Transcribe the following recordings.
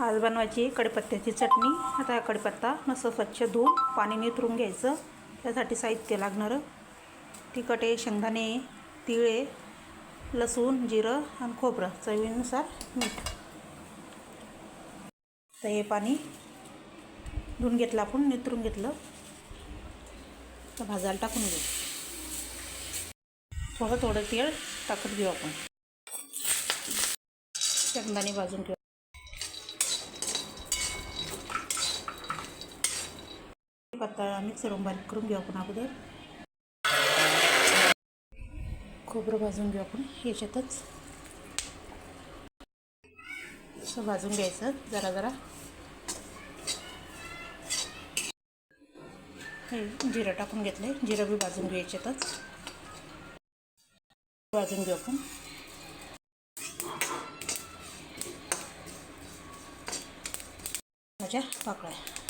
आज बनवायची कडीपत्त्याची चटणी. आता कडीपत्ता मस्त स्वच्छ धुवून पाणी नितरून घ्यायचं. त्यासाठी साहित्य लागणारं. तिखट आहे शेंगदाणे तिळे लसूण जिरं आणि खोबरं चवीनुसार मीठ. तर हे पाणी धुवून घेतलं आपण नितरून घेतलं. तर भाजायला टाकून घेऊ. थोडं थोडं तेल टाकत घेऊ आपण. शेंगदाणे भाजून घेऊ. पत्ता मिक्सरवरून बारीक करून घेऊ आपण अगोदर. खोबरं भाजून घेऊ आपण याच्यातच. असं भाजून घ्यायचं जरा जरा. हे जिरं टाकून घेतले जिरं बी भाजून घेऊ याच्यातच. भाजून घेऊ आपण. माझ्या पाकळ्या.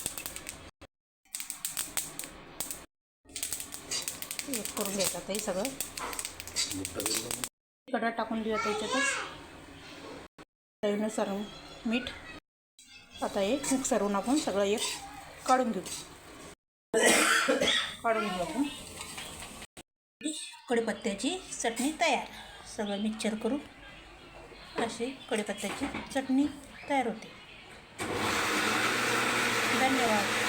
एक करून घ्यायचं आता हे सगळं. कडा टाकून देऊ आता याच्यातच. चवीनुसार मीठ. आता हे मिक्सरहून आपण सगळं एक काढून घेऊ. काढून घेऊ आपण. कढीपत्त्याची चटणी तयार. सगळं मिक्सर करून अशी कढीपत्त्याची चटणी तयार होते. धन्यवाद.